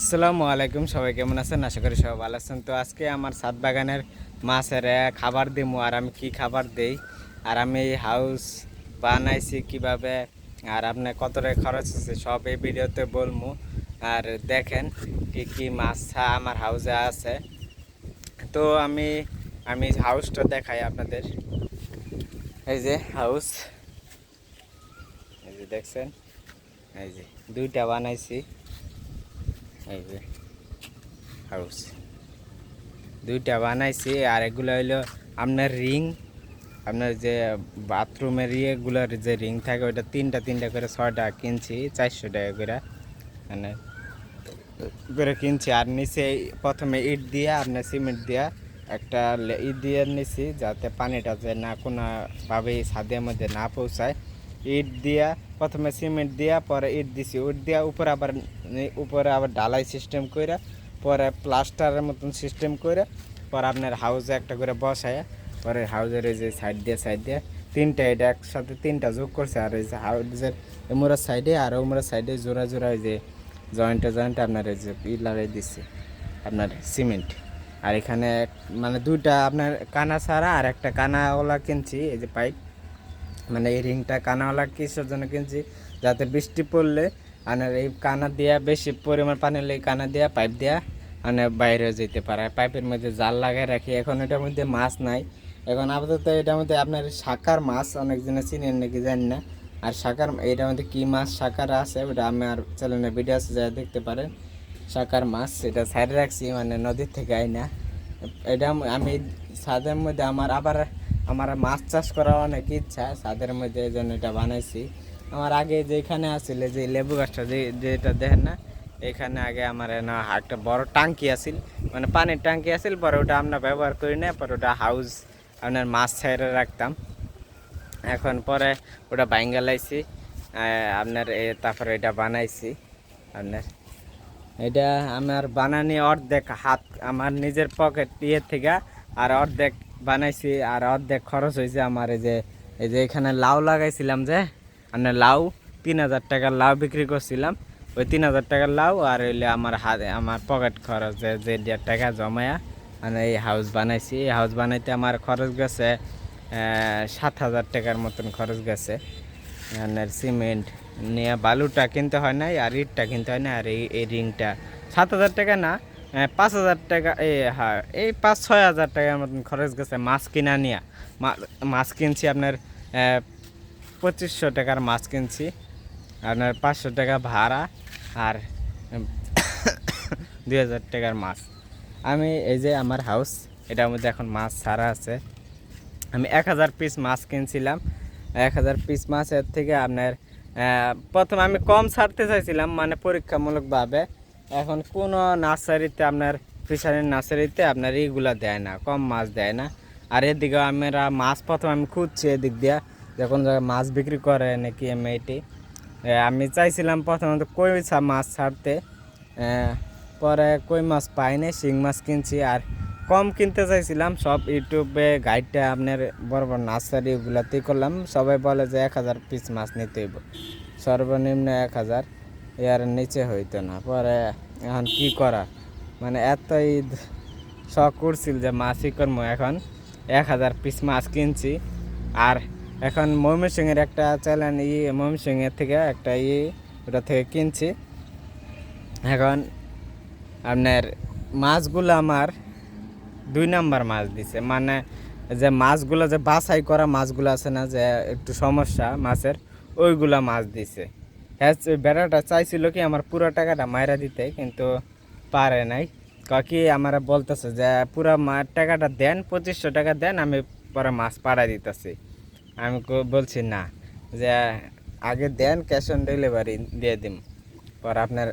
আসসালামু আলাইকুম, সবাই কেমন আছেন? আশা করি সবাই ভালো আছেন। তো আজকে আমার সাত বাগানের মাছের খাবার দিমু আর আমি কি খাবার দেই? আর আমি হাউস বানাইছি কীভাবে? আর আপনার কত টাকা খরচ আছে সব এই ভিডিওতে বলব আর দেখেন কি কি মাছ আমার হাউসে আছে। তো আমি আমি হাউসটা দেখাই আপনাদের। এই যে হাউস। এই যে দেখছেন? এই যে দুইটা বানাইছি। এই যে হাউস। দুইটা বানাইছি, আর এগুলো হইল আপনার রিং, আপনার যে বাথরুমের ইয়েগুলোর যে রিং থাকে, ওইটা তিনটা তিনটা করে ছয়টা কিনছি, চারশো টাকা করে। মানে করে কিনছি, আর নিচে প্রথমে ইট দিয়ে, আপনার সিমেন্ট দিয়ে একটা ইট দিয়ে নিছি, যাতে পানিটা যে না কোনোভাবেই ছাদের মধ্যে না পৌঁছায়। ইট দিয়া প্রথমে সিমেন্ট দিয়া, পরে ইট দিছি। ইট দিয়া উপরে আবার উপরে আবার ঢালাই সিস্টেম করে পরে প্লাস্টারের মতন সিস্টেম করে পরে আপনার হাউসে একটা করে বসায়, পরে হাউজের এই যে সাইড দিয়ে সাইড দিয়ে তিনটা এটা একসাথে তিনটা যোগ করছে, আর এই যে হাউজের এমুরার সাইডে আর ওমরার সাইডে জোড়া জোড়া ওই যে জয়েন্টে জয়েন্টে আপনার এই যে ই লাগাই দিচ্ছে আপনার সিমেন্ট আর এখানে মানে দুইটা আপনার কানা ছাড়া আর একটা কানাওয়ালা কিনছি, এই যে পাইপ মানে এই রিংটা কানাওয়ালা কিসের জন্য কিনছি? যাতে বৃষ্টি পড়লে আপনার এই কানা দিয়া বেশি পরিমাণ পানি হলে কানা দিয়া, পাইপ দিয়া মানে বাইরে যেতে পারে। পাইপের মধ্যে জাল লাগাই রাখি। এখন এটার মধ্যে মাছ নাই। এখন আপাতত এটার মধ্যে আপনার শাকার মাছ অনেক জনে চিনেন নাকি জানি না। আর শাকার এটার মধ্যে কী মাছ শাকার আছে ওটা আমি আর চ্যানেলের ভিডিও আছে যা দেখতে পারেন। শাকার মাছ এটা সাইডে রাখছি মানে নদীর থেকে আই না এটা আমি ছাদের মধ্যে আমার আবার আমার মাছ চাষ করার অনেক ইচ্ছা ছাদের মধ্যে এই জন্য এটা বানাইছি। আমার আগে যেখানে আসছিল যে লেবু গাছটা যে, যেটা দেখেন না, এখানে আগে আমার না একটা বড় টাঙ্কি আছিল মানে পানির টাঙ্কি আছিল, পরে ওটা আমরা ব্যবহার করি না, পরে ওটা হাউস আপনার মাছ ছাইড়ে রাখতাম। এখন পরে ওটা বাইঙ্গা লাইছি আপনার এ, তারপরে এটা বানাইছি, আপনার। এটা আমার বানানি অর্ধেক হাত, আমার নিজের পকেট ইয়ে থেকে আর অর্ধেক বানাইছি আর অর্ধেক খরচ হয়েছে আমার এই যে এই যে এখানে লাউ লাগাইছিলাম যে মানে লাউ, তিন হাজার টাকার লাউ বিক্রি করছিলাম। ওই তিন হাজার টাকার লাউ আর হইলে আমার হাতে, আমার পকেট খরচ যে যে দেড় টাকা জমায়া মানে এই হাউস বানাইছি। এই হাউস বানাইতে আমার খরচ গেছে সাত হাজার টাকার মতন খরচ গেছে। মানে সিমেন্ট নিয়ে বালুটা কিনতে হয় না আর ইটটা কিনতে হয় না আর এই রিংটা। সাত হাজার টাকা না পাঁচ হাজার টাকা এই হ্যাঁ এই পাঁচ ছয় হাজার টাকার মতন খরচ গেছে মাছ কিনা নিয়ে। মাছ কিনছি আপনার পঁচিশশো টাকার মাছ কিনছি, আপনার পাঁচশো টাকা ভাড়া আর দুই হাজার টাকার মাছ। আমি এই যে আমার হাউস এটার মধ্যে এখন মাছ ছাড়া আছে। আমি এক হাজার পিস মাছ কিনছিলাম। এক হাজার পিস মাছের থেকে আপনার প্রথম আমি কম ছাড়তে চাইছিলাম মানে পরীক্ষামূলকভাবে। এখন কোনো নার্সারিতে আপনার, ফিশারির নার্সারিতে আপনার এইগুলা দেয় না, কম মাছ দেয় না। আর এদিকে আমরা মাছ প্রথম আমি খুঁজছি এদিক দিয়ে, যখন মাছ বিক্রি করে নাকি এটি আমি চাইছিলাম প্রথমত কই মাছ ছাড়তে পরে কই মাছ পাইনি শিং মাছ কিনছি, আর কম কিনতে চাইছিলাম, সব ইউটিউবে গাইডটা আপনার বড় বড় নার্সারি ওগুলাতেই করলাম, সবাই বলে যে এক হাজার পিস মাছ নিতে হইব, সর্বনিম্ন এক হাজার। এর নিচে হইতো না। পরে এখন কি করা? মানে এতই শখ করছিল যে মাছই করব এখন এক হাজার পিস মাছ কিনছি। আর এখন ময়মনসিংহের একটা চ্যানেল ই ময়মনসিংহের থেকে একটা ই ওটা থেকে কিনছি। এখন আপনার মাছগুলো আমার দুই নাম্বার মাছ দিছে। মানে যে মাছগুলো যে বাছাই করা মাছগুলো আছে না, যে একটু সমস্যা মাছের, ওইগুলা মাছ দিছে। হ্যাঁ বেড়াটা চাইছিল কি আমার পুরো টাকাটা মাইরা দিতে, কিন্তু পারে নাই। কাকি আমার বলতেছে যে, পুরো মা- টাকাটা দেন, পঁচিশশো টাকা দেন, আমি পরে মাছ পাড়া দিতেছি। আমি বলছি না, যে আগে দেন, ক্যাশ অন ডেলিভারি দিয়ে দিম। পর আপনার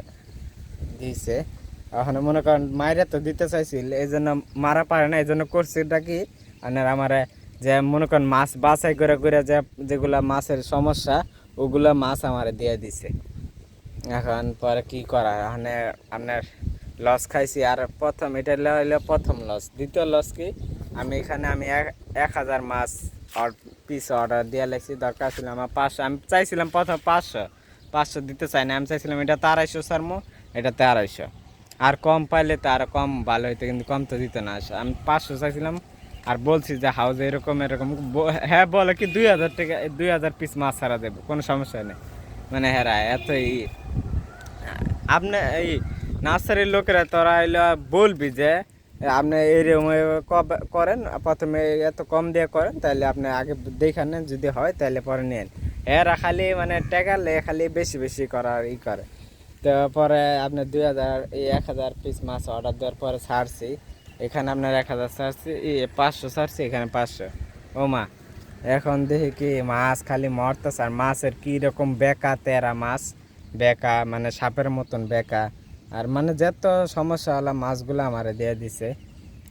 দিছে। এখন মনে করেন মায়েরা তো দিতে চাইছিল এই জন্য মারা পারে না এই জন্য করছে এটা কি? আপনার আমার যে মনে করেন মাছ বাছাই করে করে যে, যেগুলা মাছের সমস্যা ওগুলা মাছ আমার দিয়ে দিছে। এখন পরে কি করা মানে আপনার লস খাইছি। আর প্রথম, এটা হইল প্রথম লস দ্বিতীয় লস কি? আমি এখানে, আমি এক- হাজার মাছ পিস অর্ডার দিয়ে লাগছি দরকার ছিল আমার পাঁচশো। আমি চাইছিলাম প্রথম পাঁচশো। পাঁচশো দিতে চাই না। আমি চাইছিলাম এটা তো আড়াইশো সারমো এটাতে আড়াইশো। আর কম পাইলে তো আরও কম ভালো হইতো, কিন্তু কম তো দিত না। আমি পাঁচশো চাইছিলাম আর বলছি যে হাউস এরকম এরকম হ্যাঁ বলে কি দুই হাজার টাকা, দুই হাজার পিস মাছ ছাড়া দেবো, কোনো সমস্যা নেই। মানে হ্যাঁ এতই আপনি, এই নার্সারির লোকেরা তোরা এলো বলবি যে, আপনি এরকম কব- করেন, প্রথমে এত কম দিয়ে করেন তাহলে আপনি আগে দেখে নেন, যদি হয় তাহলে পরে নেন। এরা খালি মানে টাকালে খালি বেশি বেশি করার ই করে। তো পরে আপনি দুই হাজার, এই এক হাজার পিস মাছ অর্ডার দেওয়ার পরে ছাড়ছি। এখানে আপনার এক হাজার ছাড়ছি পাঁচশো ছাড়ছি, এখানে পাঁচশো। ও মা, এখন দেখি কি মাছ খালি মরতেছে, আর মাছের কীরকম বেকা, তেরা মাছ, বেকা মানে সাপের মতন বেকা। আর মানে যত সমস্যা হলো মাছগুলো আমারে দিয়ে দিছে,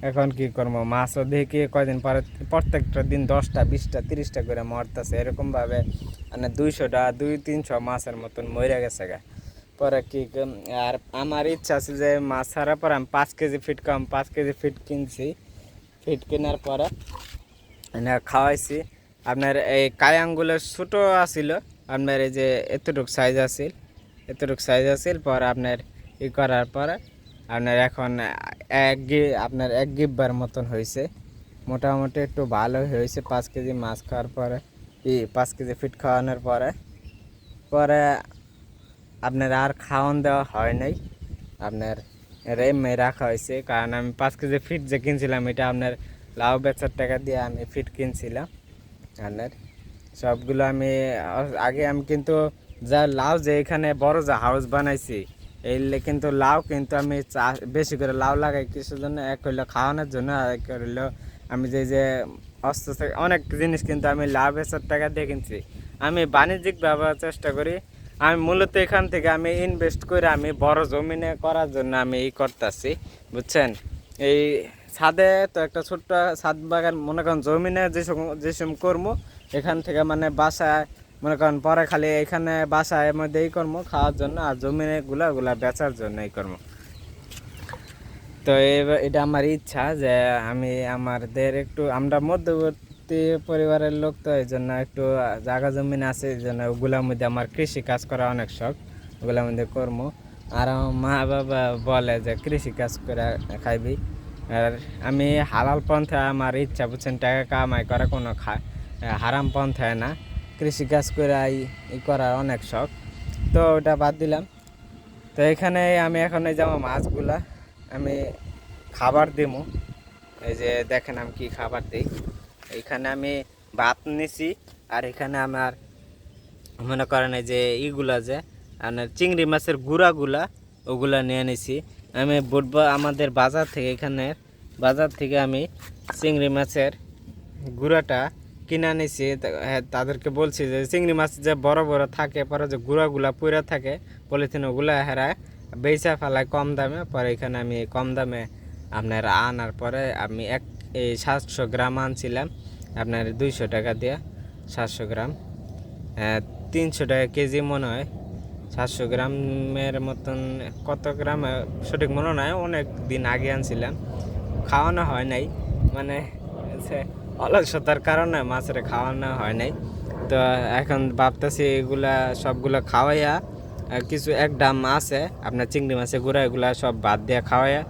এখন কি করব? মাছও দেখি কয়দিন পরে, প্রত্যেকটা দিন দশটা, বিশটা, তিরিশটা করে মরতেছে। এরকমভাবে মানে দুইশোটা, দুই, তিনশো মাছের মতন মরে গেছে গা। পরে কি আর আমার ইচ্ছা আছে যে মাছ ছাড়ার পরে আমি পাঁচ কেজি ফিট কম, পাঁচ কেজি ফিট কিনছি। ফিট কেনার পরে খাওয়াইছি। আপনার এই কায়াঙ্গুলো ছোটো আছিল, আপনার এই যে এতটুক সাইজ আছিল, এতটুক সাইজ আছিল, পর আপনার ই করার পরে আপনার এখন এক গি, আপনার এক গিব্বার মতন হয়েছে মোটামুটি একটু ভালো হয়েছে পাঁচ কেজি মাছ খাওয়ার পরে, ই পাঁচ কেজি ফিট খাওয়ানোর পরে। পরে আপনার আর খাওয়ান দেওয়া হয় নাই। আপনার রেমে রাখা হয়েছে, কারণ আমি পাঁচ কেজি ফিট যে কিনছিলাম, এটা আপনার লাউ বেচার টাকা দিয়ে আমি ফিট কিনছিলাম। আপনার সবগুলো আমি, আগে আমি কিন্তু যা লাউ যে এখানে বড় যে হাউস বানাইছি এই কিন্তু লাউ কিন্তু আমি বেশি করে লাউ লাগাই কিসের জন্য, এক হইল খাওয়ানোর জন্য, আর এক হইল আমি যে যে অস্ত্র অনেক জিনিস কিন্তু আমি লাভ বেচার টাকা দিয়ে কিনছি। আমি বাণিজ্যিক ব্যবহার চেষ্টা করি আমি মূলত এখান থেকে আমি ইনভেস্ট করে আমি বড় জমিনে করার জন্য আমি ই করতেছি, বুঝছেন? এই ছাদে তো একটা ছোট্ট ছাদ বাগান, মনে করেন জমিনে যে সম- যে কর্ম, এখান থেকে মানে বাসায়, মনে করেন পরে খালি এখানে বাসায় মধ্যে এই কর্ম, খাওয়ার জন্য আর জমিনে গুলা গুলা বেচার জন্য এই কর্ম। তো এটা আমার ইচ্ছা যে আমি আমাদের একটু, আমরা মধ্যবর্তী পরিবারের লোক তো এই জন্য একটু জায়গা জমিন আছে, এই জন্য ওগুলোর মধ্যে আমার কৃষি কাজ করা অনেক শখ, ওগুলোর মধ্যে কর্ম। আর মা বাবা বলে যে, কৃষি কাজ করে খাইবি। আর আমি হালাল পন্থা আমার ইচ্ছা বুঝছেন, টাকা কামাই করা কোনো খা, হারাম পন্থায় না। কৃষি কাজ করে ই করার অনেক শখ। তো ওটা বাদ দিলাম। তো এখানে আমি এখন এই যে আমার মাছগুলা, আমি খাবার দিমু। এই যে দেখেন আমি কি খাবার দিই। এখানে আমি ভাত নিছি আর এখানে আমার মনে করেন যে ইগুলা যে আপনার চিংড়ি মাছের গুঁড়াগুলা ওগুলা নিয়ে নিছি। আমি বলব আমাদের বাজার থেকে এখানে বাজার থেকে আমি চিংড়ি মাছের গুঁড়াটা কিনে নিছি হ্যাঁ, তাদেরকে বলছি যে চিংড়ি মাছ যে বড় বড় থাকে পরে যে গুঁড়াগুলা পুরা থাকে পলিথিন ওগুলা হেরায় বেচা ফেলায় কম দামে পরে এখানে আমি কম দামে আপনার আনার পরে আমি এক এই সাতশো গ্রাম আনছিলাম। আপনার দুইশো টাকা দিয়ে সাতশো গ্রাম। তিনশো টাকা কেজি মনে হয়। সাতশো গ্রামের মতন কত গ্রাম সঠিক মনে নয় অনেক দিন আগে আনছিলাম। খাওয়ানো হয় নাই। মানে অলসতার কারণে মাছের খাওয়ানো হয় নাই। তো এখন ভাবতেছি এগুলা সবগুলো খাওয়াইয়া কিছু এক ডাম আছে, আপনার চিংড়ি মাছের গুঁড়া এগুলা সব বাদ দিয়ে খাওয়াইয়া,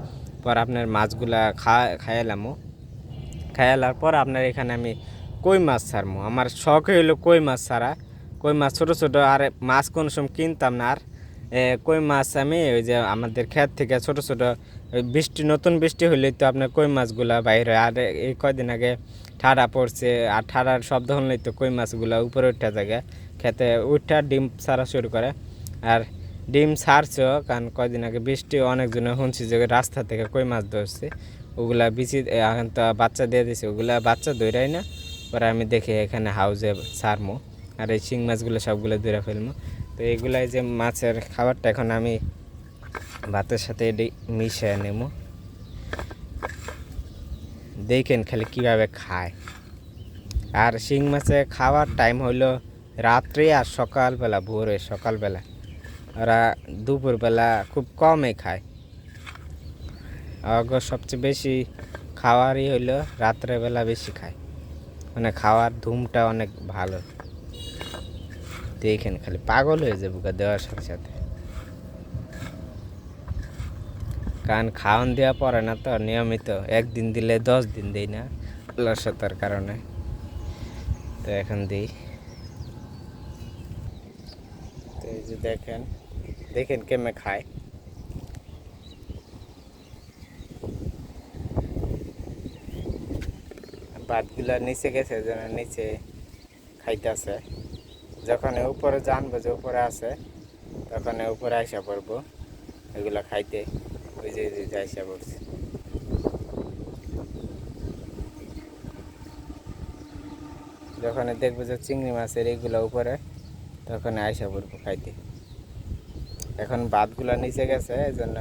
পর আপনার মাছগুলা খা খাইলামও খাইলার পর আপনার এখানে আমি কই মাছ ছাড়মো? আমার শখ হইল কই মাছ ছাড়া। কই মাছ ছোটো ছোটো, আর মাছ কোনো সময় কিনতাম না। আর কই মাছ আমি, ওই যে আমাদের ক্ষেত থেকে ছোট ছোট বৃষ্টি, নতুন বৃষ্টি হইলে তো আপনার কই মাছগুলা বাইরে আর এই কয়দিন আগে ঠাড়া পড়ছে, আর ঠাড়ার শব্দ হলেই তো কই মাছগুলা উপরে উঠা জায়গা খেতে উঠা ডিম ছাড়া শুরু করে। আর ডিম ছাড়ছেও কারণ কয়দিন আগে বৃষ্টি, অনেকজনে শুনছি যে রাস্তা থেকে কই মাছ ধরছে। ওগুলা বিচি এখন তো বাচ্চা দিয়ে দিছে, ওগুলা বাচ্চা ধরাই না। পরে আমি দেখি এখানে হাউজে ছাড়মো, আর এই শিং মাছগুলো সবগুলো ধরে ফেলব তো এইগুলাই যে মাছের খাবারটা এখন আমি ভাতের সাথে এটি মিশিয়ে নেব দেখেন খালি কীভাবে খায়। আর শিং মাছে খাওয়ার টাইম হইল রাত্রে আর সকালবেলা, ভোরে সকালবেলা। ওরা দুপুরবেলা খুব কমই খায়। অগ সবচেয়ে বেশি খাওয়ারই হইল রাত্রেবেলা বেশি খায়। মানে খাওয়ার ধুমটা অনেক ভালো। দেখেন খালি পাগল হয়ে যাব দেওয়ার সাথে সাথে। কারণ খাওয়ান দেওয়া পড়ে না তো নিয়মিত একদিন দিলে দশ দিন দিই না অলসতার কারণে। তো এখন দিই। তো এই যে দেখেন দেখেন কেমে খায়। ভাতগুলা নিচে গেছে যেন নিচে খাইতেছে। যখন উপরে জানব যে উপরে আছে, তখন উপরে আইসা পড়ব, এগুলা খাইতে। ওই যে যে আইসা পড়ছে। যখন দেখব যে চিংড়ি মাছের এইগুলা উপরে, তখন আইসা পড়ব খাইতে। এখন ভাতগুলা নিচে গেছে এই জন্য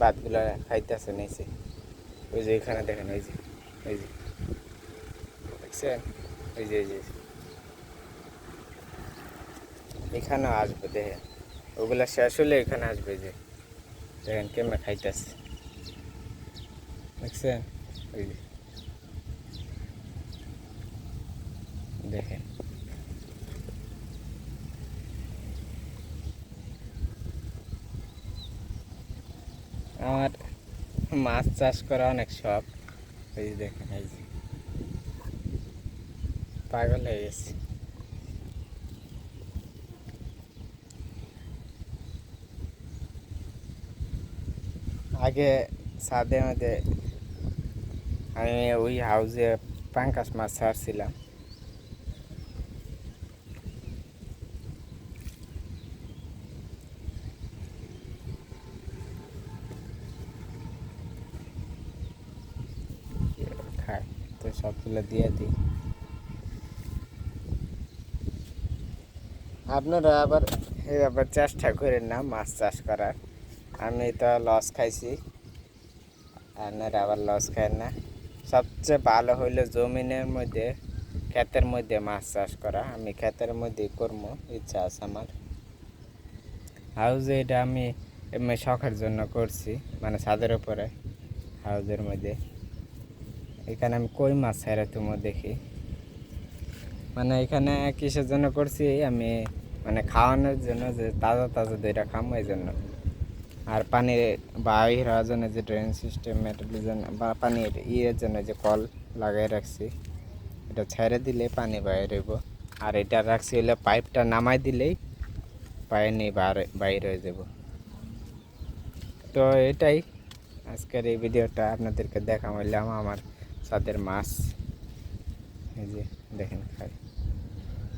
ভাতগুলা খাইতেছে নিচে। ওই যে এখানে দেখেন, ওই যে ওই যে। দেখছেন ওই যে ওই যে এখানেও আসবে, দেখেন। ওগুলা শেষ হলে এখানে আসবে যে। দেখেন কেমন খাইতেছে। দেখছেন? ওই যে। দেখেন। আমার মাছ চাষ করা অনেক শখ। এই যে, দেখেন, এই যে। পাগল হয়ে গেছে। আগে ছাদে মধ্যে আমি ওই হাউসে পাঙ্কাশ মাছ ছাড়ছিলাম। খায় তো সবগুলো দিয়ে দিই। আপনারা আবার এই আবার চেষ্টা করেন না, মাছ চাষ করার। আমি তো লস খাইছি, আপনারা আবার লস খায় না। সবচেয়ে ভালো হইল জমিনের মধ্যে, ক্ষেতের মধ্যে মাছ চাষ করা। আমি ক্ষেতের মধ্যে করব ইচ্ছা আছে আমার। হাউজে এটা আমি এমনি শখের জন্য করছি মানে ছাদের উপরে, হাউজের মধ্যে। এখানে আমি কই মাছ ছাড়া তুমো দেখি। মানে এখানে কিসের জন্য করছি, আমি মানে খাওয়ানোর জন্য যে তাজা তাজা দুইটা খামো এই জন্য। আর পানির বাইর হওয়ার জন্য যে ড্রেন সিস্টেমের জন্য বা পানির ইয়ের জন্য যে কল লাগাই রাখছি, এটা ছেড়ে দিলে পানি বাইরে হইব। আর এটা রাখছি হলে পাইপটা নামাই দিলেই পানি বাইরে হয়ে যাব। তো এটাই আজকের এই ভিডিওটা আপনাদেরকে দেখামাইলাম আমার সাদের মাছ। এই যে দেখেন খাই।